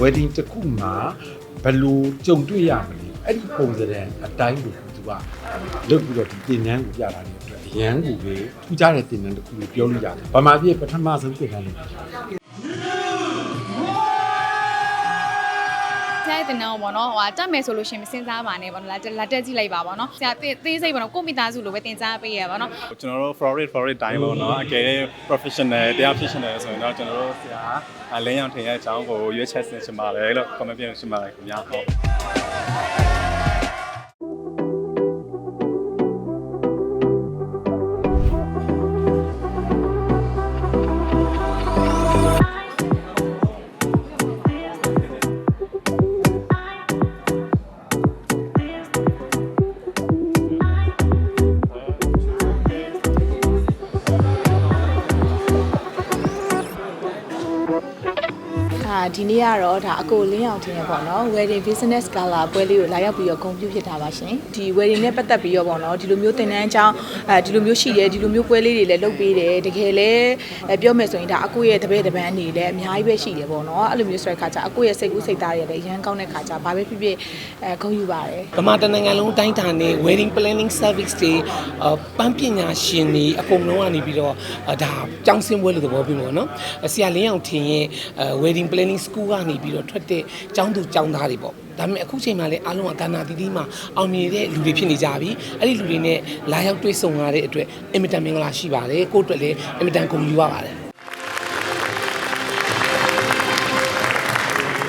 wedding တစ်ခုမှာဘယ်လိုကြုံတွေ့ရမလဲအဲ့ဒီပုံစံအတိုင်းကိုသူကလုပ်ပြီးတော့ဒီတင်နန်းကိုပြတာတဲ့အတွက်အရန်ကိုပဲထူးခြားတဲ့တင်နန်းတစ်ခုကိုပြောလို့ရတယ်ဗမာပြည်ပထမဆုံးတင်နန်းလေး ရာရဲ့တင်နန်းကိုပေါ့နော်ဟိုတက်မယ်ဆိုလို့ရှရင်မစင်စားပါနဲ့ပေါ့နော်လာလာတက်ကြည့်လိုက်ပါပေါ့နော်ဆရာသေးသေးစိတ်ပေါ့နော်ကိုမိသားစုလိုပဲတင်စားပေးရပါတော့ကျွန်တော်တို့ Florid Florid တိုင်းပေါ့နော်အကယ်၍ professional တရား professional ဆိုရင်တော့ကျွန်တော်တို့ဆရာအလင်းရောင်ထင်ရဲ့အကြောင်းကိုရွေးချယ်ဆင်ချင်ပါတယ်လို့ comment ပြန်ရှင်းပါတယ်ခင်ဗျာဟုတ် အာဒီနေ့ကတော့ဒါအကိုလင်းအောင်တင်ရပေါ့နော် wedding business gala ပွဲလေးကိုလာရောက်ပြီးတော့ဂုဏ်ပြုဖြစ်တာပါရှင်ဒီ wedding နဲ့ပတ်သက်ပြီးတော့ပေါ့နော်ဒီလိုမျိုးတင်တန်းအကြောင်းအဲဒီလိုမျိုးရှိတယ်ဒီလိုမျိုးပွဲလေးတွေလည်းလုပ်ပေးတယ်တကယ်လည်းအဲပြောမယ်ဆိုရင်ဒါအကိုရဲ့တပည့်တပန်းအနေနဲ့အများကြီးပဲရှိတယ်ပေါ့နော်အဲ့လိုမျိုးဆိုတဲ့ခါကျအကိုရဲ့စိတ်ကူးစိတ်သားတွေလည်းအရန်ကောင်းတဲ့ခါကျဘာပဲဖြစ်ဖြစ်အဲဂုဏ်ယူပါတယ်ဗမာတနိုင်ငံလုံးအတိုင်းတာနဲ့ wedding planning service တွေအပန်းပညာရှင်တွေအကုန်လုံးကနေပြီးတော့အဒါကျောင်းဆင်းပွဲလို့သဘောပြမှာနော်ဆရာလင်းအောင်ထင်ရဲ့အဲ wedding planning school ကနေပြီးတော့ထွက်တဲ့ကျောင်းသူကျောင်းသားတွေပေါ့ဒါပေမဲ့အခုချိန်မှာလည်းအားလုံးကကဏ္ဍတီးတီးမှာအောင်မြင်တဲ့လူတွေဖြစ်နေကြပြီအဲ့ဒီလူတွေနဲ့လာရောက်တွေ့ဆုံရတဲ့အတွက်အင်မတန်မင်္ဂလာရှိပါတယ်ကိုယ့်အတွက်လည်းအင်မတန်ဂုဏ်ယူရပါတယ်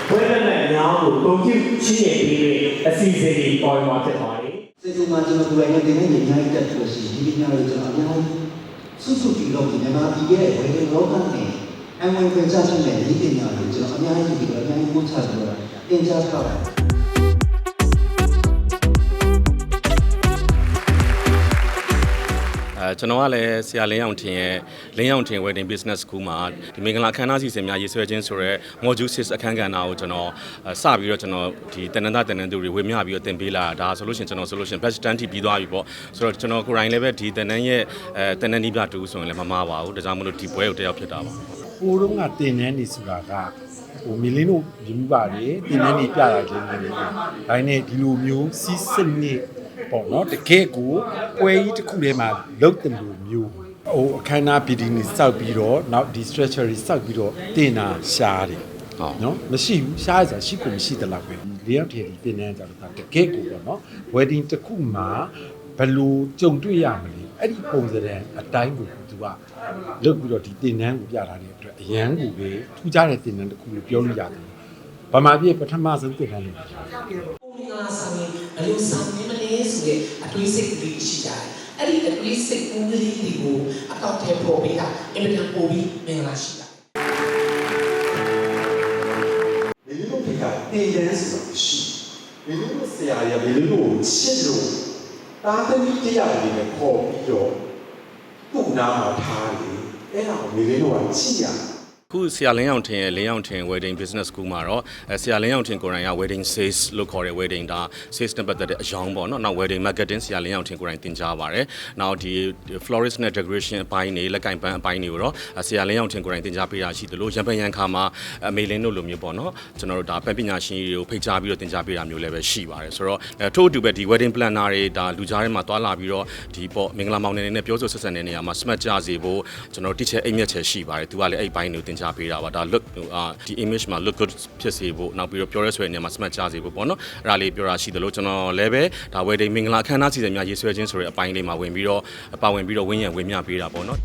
ဝဲလက်နဲ့ညာကိုဂုံကြည့်ချင်းရပြီးအစီအစဉ်တွေပေါ်မှာဖြစ်ပါတယ်စေတူမှာကျွန်တော်ကိုယ်တိုင်နဲ့တင်နေညာတက်လို့ရှိရင်ဒီပညာတွေကျွန်တော်အများကြီးစုစုပြီးတော့မြန်မာပြည်ရဲ့ဝေဒလောကနဲ့ အမှန်ပဲကြားချက်နဲ့ဒီပညာတွေကျွန်တော်အများကြီးပြီးတော့အများကြီးပို့ချပြီးတော့တင်ကြားထားတာအဲကျွန်တော်ကလည်းဆရာလင်းအောင်ထင်ရဲ့လင်းအောင်ထင် wedding business school မှာဒီမင်္ဂလာအခမ်းအနားစီစဉ်များရေးဆွဲခြင်းဆိုရဲ module 6အခန်းကဏ္ဍကိုကျွန်တော်အဲစပြီးတော့ကျွန်တော်ဒီတဏ္ဍတတဏ္ဍသူတွေဝေမျှပြီးတော့သင်ပေးလာတာဒါဆိုလို့ရှိရင်ကျွန်တော်ဆိုလို့ရှိရင် best stand ထိပြီးသွားပြီပေါ့ဆိုတော့ကျွန်တော်ကိုယ်တိုင်လည်းပဲဒီတဏ္ဍရဲ့အဲတဏ္ဍနီးပြတူဆိုရင်လည်းမမှားပါဘူးဒါကြောင့်မလို့ဒီပွဲကိုတက်ရောက်ဖြစ်တာပါ ဟိုတုန်းကတင်နန်းနေဆိုတာကဟိုမီလင်းတို့မြင်မှုပါတယ်တင်နန်းနေပြတာချင်းနေတယ်ဒါနဲ့ဒီလိုမျိုးစီးစနစ်ပေါ့နော်တကယ်ကိုပွဲကြီးတစ်ခုထဲမှာလုတ်တယ်လို့မျိုးဟိုအခမ်းအနားပီဒီနီစောက်ပြီးတော့နောက်ဒီ stretcher တွေစောက်ပြီးတော့တင်တာရှားတယ်ဟုတ်နော်မရှိဘူးရှားရဆိုတာရှိကိုမရှိတလောက်ပဲလေးယောက်တည်းဒီတင်နန်းကြတော့တကယ်ကိုပေါ့နော် wedding တစ်ခုမှာဘယ်လိုကြုံတွေ့ရမလဲ အဲ့ဒီပုံစံအတိုင်းကိုသူကလုပ်ပြီးတော့ဒီတင်နန်းကိုပြတာတဲ့အတွက်အရန်ကိုပဲထူးခြားတဲ့တင်နန်းတစ်ခုလို့ပြောလို့ရတယ်ဗမာပြည်ပထမဆုံးတင်နန်းလေးပုံငါဆောင်ရင်ဘယ်လိုဆောင်နေမလဲဆိုတဲ့အတွေးစိတ်ကလေးရှိကြတယ်အဲ့ဒီအတွေးစိတ်ကူးကလေးတွေကိုအကောင့်ထဲပေါ်ပေးတာအင်မတန်ပိုပြီးမင်္ဂလာရှိတာမေလူတို့ကတင်ရန်ဆိုတာရှိမေလူတို့ဆရာရမေလူတို့ချစ်လို့ တာသမီတရားတွေနဲ့ခေါ်ပြီးတော့သူ့နာမှာထားတယ်အဲ့ဒါကိုမေလူတို့ကကြည့်ရတယ် ခုဆရာလင်းအောင်ထင်ရဲ့လင်းအောင်ထင် wedding business school မှာတော့အဲဆရာလင်းအောင်ထင်ကိုယ်တိုင်က wedding sales လို့ခေါ်တဲ့ wedding ဒါ sales နဲ့ပတ်သက်တဲ့အကြောင်းပေါ့နော်နောက် wedding marketing ဆရာလင်းအောင်ထင်ကိုယ်တိုင်သင်ကြားပါတယ်နောက်ဒီ florist နဲ့ decoration အပိုင်းတွေလက်ကင်ပန်းအပိုင်းတွေကိုတော့ဆရာလင်းအောင်ထင်ကိုယ်တိုင်သင်ကြားပေးတာရှိသလိုရံပန်ရန်ခါမှာအမေလင်းတို့လိုမျိုးပေါ့နော်ကျွန်တော်တို့ဒါပန်းပညာရှင်တွေကိုဖိတ်ကြားပြီးတော့သင်ကြားပေးတာမျိုးလည်းပဲရှိပါတယ်ဆိုတော့အဲထို့အတူပဲဒီ wedding planner တွေဒါလူကြားထဲမှာတွာလာပြီးတော့ဒီပေါ့မင်္ဂလာမောင်နေနေနဲ့ပြောဆိုဆက်ဆံတဲ့နေရာမှာ smart ကြစေဖို့ကျွန်တော် teacher အိမ်မြက်ချယ်ရှိပါတယ်သူကလည်းအဲ့ဒီဘိုင်းတွေကိုသင်ကြားပေးတာပါဒါ look အာဒီ image မှာ look good ဖြစ်စေဖို့နောက်ပြီးတော့ပြောရဲဆိုတဲ့နေရာမှာ smart ကြစေဖို့ပေါ့နော်အဲ့ဒါလေးပြောတာရှိသလိုကျွန်တော်လည်းပဲဒါ wedding မင်္ဂလာအခမ်းအနားစီစဉ်များရေးဆွဲခြင်းဆိုတဲ့အပိုင်းလေးမှာဝင်ပြီးတော့ပါဝင်ပြီးတော့ဝင်းရံဝင်းမြပေးတာပေါ့နော်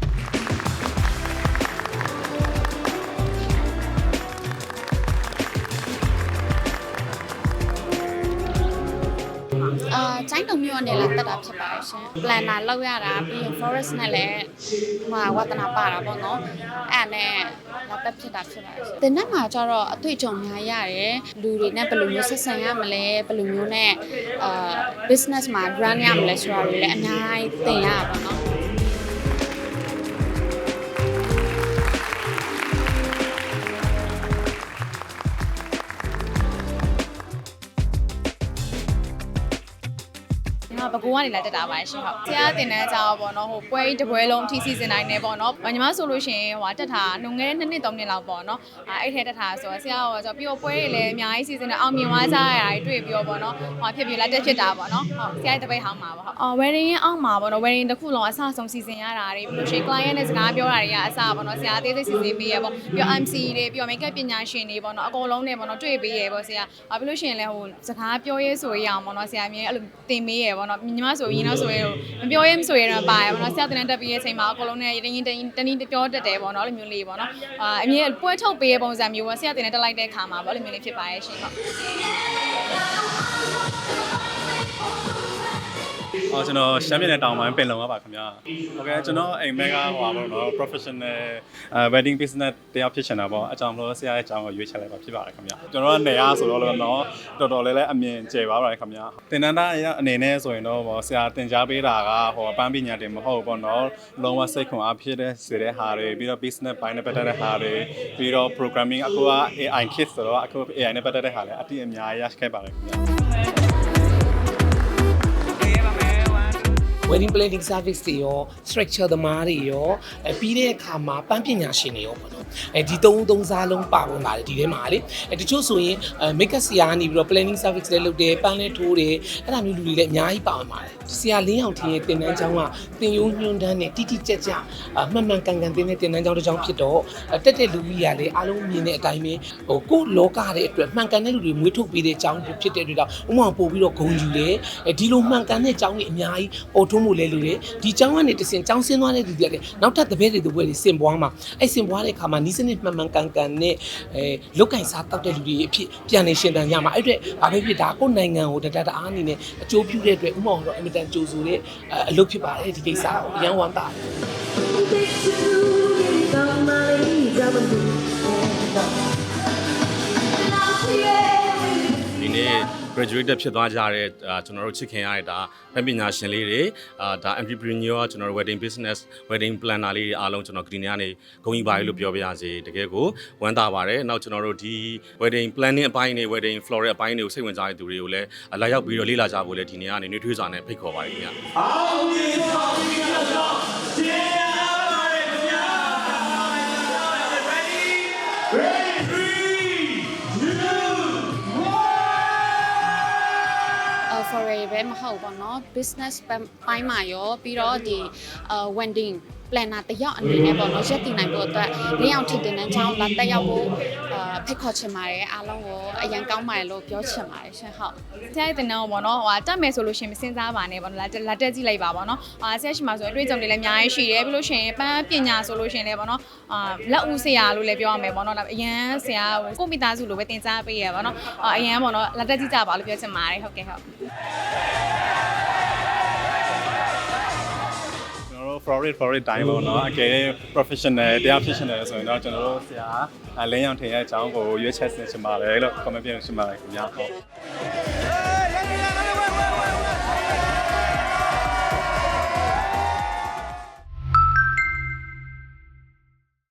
အာကျိုင်းတုံမျိုးကနေလာတက်တာဖြစ်ပါတယ်ရှင် planner လောက်ရတာပြီးရင် forest နဲ့လည်းဟိုဝတနာပါတာပေါ့နော်အဲ့ဒါနဲ့လာတက်ဖြစ်တာဖြစ်ပါတယ်ရှင်တင်တဲ့မှာကျတော့အတွေ့အကြုံများရတယ်လူတွေနဲ့ဘယ်လိုမျိုးဆက်ဆံရမလဲဘယ်လိုမျိုးနဲ့အာ business မှာ run ရမလဲဆိုတာတွေလည်းအများကြီးသင်ရတာပေါ့နော် ငါဗဘကူကနေလာတက်တာပါရှင်ဟုတ်ဆရာတင်တဲ့ကြောပေါ့နော်ဟိုပွဲတစ်ပွဲလုံးအထိစီစဉ်နိုင်နေပေါ့နော်ညီမဆိုလို့ရှိရင်ဟိုတက်တာနှုံငယ်နှစ်နှစ်သုံးနှစ်လောက်ပေါ့နော်အဲ့ထဲတက်တာဆိုတော့ဆရာကဆိုပြီးတော့ပွဲတွေလည်းအများကြီးစီစဉ်နေအောင်မြင်သွားကြရတာတွေ့ပြီးတော့ပေါ့နော်ဟိုဖြစ်ဖြစ်လာတက်ဖြစ်တာပေါ့နော်ဟုတ်ဆရာတပိတ်ဟောင်းမှာပေါ့ဟုတ်အော် wedding ရဲ့အောက်မှာပေါ့နော် wedding တစ်ခုလုံးအဆဆုံးစီစဉ်ရတာတွေပြီးလို့ရှိရင် client နဲ့စကားပြောတာတွေကအစပေါ့နော်ဆရာအသေးစိတ်စီစဉ်ပေးရပေါ့ပြီးတော့ MC တွေပြီးတော့ makeup ပညာရှင်တွေပေါ့နော်အကုန်လုံးနဲ့ပေါ့နော်တွေ့ပေးရပေါ့ဆရာဘာဖြစ်လို့ရှိရင်လဲဟိုစကားပြောရဲဆိုရအောင်ပေါ့နော်ဆရာအမြဲအဲ့လိုတင်ပေးရပေါ့နော်ညီမဆိုရင်တော့ဆိုရဟိုမပြောရဲမဆိုရတော့ပါရပေါ့နော်ဆရာတင်တဲ့တက်ပေးရဲ့အချိန်မှာအကုန်လုံးနဲ့တင်းတင်းတင်းတင်းပြောတတ်တယ်ပေါ့နော်အဲ့လိုမျိုးလေးပေါ့နော်အာအမြဲပွဲထုတ်ပေးရပုံစံမျိုးပေါ့ဆရာတင်တဲ့တက်လိုက်တဲ့ခါမှာပေါ့အဲ့လိုမျိုးလေးဖြစ်ပါရဲ့ရှင်ဟုတ် အော်ကျွန်တော်ရှမ်းပြည်နယ်တောင်ပိုင်းပင်လုံပါပါခင်ဗျာဟုတ်ကဲ့ကျွန်တော်အိမ်မက်ကဟိုပါတော့နော် professional wedding business တယောက်ဖြစ်ချင်တာပေါ့အကြောင်းလို့ဆရာရဲ့အကြောင်းကိုရွေးချယ်လိုက်ပါဖြစ်ပါတယ်ခင်ဗျာကျွန်တော်ကနေရဆိုတော့လည်းနော်တော်တော်လေးလည်းအမြင်ကျယ်ပါပါတယ်ခင်ဗျာတင်တန်းသားရအနေနဲ့ဆိုရင်တော့ဟိုဆရာတင်ကြားပေးတာကဟိုအပန်းပညာတင်မဟုတ်ဘူးပေါ့နော်လုံးဝစိတ်ခွန်အားဖြစ်တဲ့စေတဲ့ဟာတွေပြီးတော့ business ဘိုင်းနဲ့ပတ်သက်တဲ့ဟာတွေပြီးတော့ programming အခုက AI kit ဆိုတော့အခု AI နဲ့ပတ်သက်တဲ့ဟာလည်းအတိအများကြီးရရှိခဲ့ပါတယ်ခင်ဗျာ wedding planning service တွေရော structure သမားတွေရောအဲပြီးတဲ့အခါမှာပန်းပညာရှင်တွေရောပေါ့နော် အဲဒီသုံးသုံးစားလုံးပါဝင်လာတယ်ဒီထဲမှာလေအဲတချို့ဆိုရင်အဲ make up ဆရာကနေပြီးတော့ planning service လည်းလုပ်တယ်ပန်းလည်းထိုးတယ်အဲ့ဒါမျိုးလူတွေလည်းအများကြီးပါဝင်ပါတယ်ဆရာလင်းအောင်ထင်းရဲ့တင်တန်းကျောင်းကတင်ယိုးညွန်းတန်းနဲ့တိတိကျကျအမှန်မှန်ကန်ကန်တင်တဲ့တင်တန်းကျောင်းတစ်ကျောင်းဖြစ်တော့အဲတက်တဲ့လူကြီးကလည်းအားလုံးမြင်တဲ့အတိုင်းပဲဟိုကိုယ့်လောကတဲ့အတွက်မှန်ကန်တဲ့လူတွေမွေးထုတ်ပေးတဲ့ကျောင်းဖြစ်တဲ့အတွက်တော့ဥမ္မာပို့ပြီးတော့ဂုံယူတယ်အဲဒီလိုမှန်ကန်တဲ့ကျောင်းကြီးအများကြီးပေါ်ထုံးမှုလဲလူတွေဒီကျောင်းကနေတစင်ကျောင်းဆင်းသွားတဲ့လူတွေကလည်းနောက်ထပ်တပည့်တွေတပွဲတွေစင်ပွားမှာအဲ့စင်ပွားတဲ့အခါမှာနီးစနစ်မှန်မှန်ကန်ကန်နဲ့အဲလုတ်ကင်စားတောက်တဲ့လူတွေအဖြစ်ပြန်နေရှင်တန်ရမှာအဲ့အတွက်ဘာပဲဖြစ်ဒါကိုယ့်နိုင်ငံကိုတတတအားအနေနဲ့အကျိုးပြုတဲ့အတွက်ဥမ္မာတော့အင်မတန်ကြိုးဆိုတဲ့အလုပ်ဖြစ်ပါတယ်ဒီကိစ္စကိုအရန်ဝမ်းသာတယ်ဒီနေ့ graduated ဖြစ်သွားကြတဲ့အာကျွန်တော်တို့ချစ်ခင်ရတဲ့ဒါပပညာရှင်လေးတွေအာဒါ entrepreneur ကျွန်တော်တို့ wedding business wedding planner လေးတွေအားလုံးကျွန်တော်ဒီနေ့ကနေဂုဏ်ယူပါတယ်လို့ပြောပြရစီတကယ်ကိုဝမ်းသာပါတယ်နောက်ကျွန်တော်တို့ဒီ wedding planning အပိုင်းတွေ wedding floral အပိုင်းတွေကိုစိတ်ဝင်စားတဲ့သူတွေကိုလည်းလာရောက်ပြီးတော့လေ့လာကြဖို့လည်းဒီနေ့ကနေနှွေးထွေးစွာနဲ့ဖိတ်ခေါ်ပါတယ်ခင်ဗျာအောင်မြင်ပါ ဟုတ်ပေါ့နော် business ပိုင်းမှာရောပြီးတော့ဒီအ wedding planner တယောက်အနေနဲ့ပေါ့နော်ရက်တည်နိုင်ဖို့အတွက်လင်းအောင်ထင်တင်တဲ့ကြောင်းလာတက်ရောက်ဖို့အာဖိတ်ခေါ်ချင်ပါတယ်အားလုံးကိုအရန်ကောင်းပါတယ်လို့ပြောချင်ပါတယ်ရှင်ဟုတ်ဆရာရဲ့တင်တန်းကိုပေါ့နော်ဟိုတက်မယ်ဆိုလို့ရှိရင်မစင်စားပါနဲ့ပေါ့နော်လာလာတက်ကြည့်လိုက်ပါပေါ့နော်အာဆရာရှိမှာဆိုအတွေ့အကြုံတွေလည်းအများကြီးရှိတယ်ပြီးလို့ရှိရင်ပန်းပညာဆိုလို့ရှိရင်လည်းပေါ့နော်အာလက်ဦးဆရာလို့လည်းပြောရမယ်ပေါ့နော်အရန်ဆရာဟိုကိုမိသားစုလိုပဲတင်စားပေးရပါတော့အာအရန်ပေါ့နော်လာတက်ကြည့်ကြပါလို့ပြောချင်ပါတယ်ဟုတ်ကဲ့ဟုတ် ကျွန်တော်တို့ Florid Florid တိုင်းပေါ့နော်အကယ်၍ professional တရားဖြစ်ရှင်တယ်ဆိုရင်တော့ကျွန်တော်တို့ဆရာလင်းရောင်ထင်ရဲ့အကြောင်းကိုရွေးချယ်ဆင်ချင်ပါတယ်လို့ comment ပြန်ရှင်ပါတယ်ခင်ဗျာဟုတ်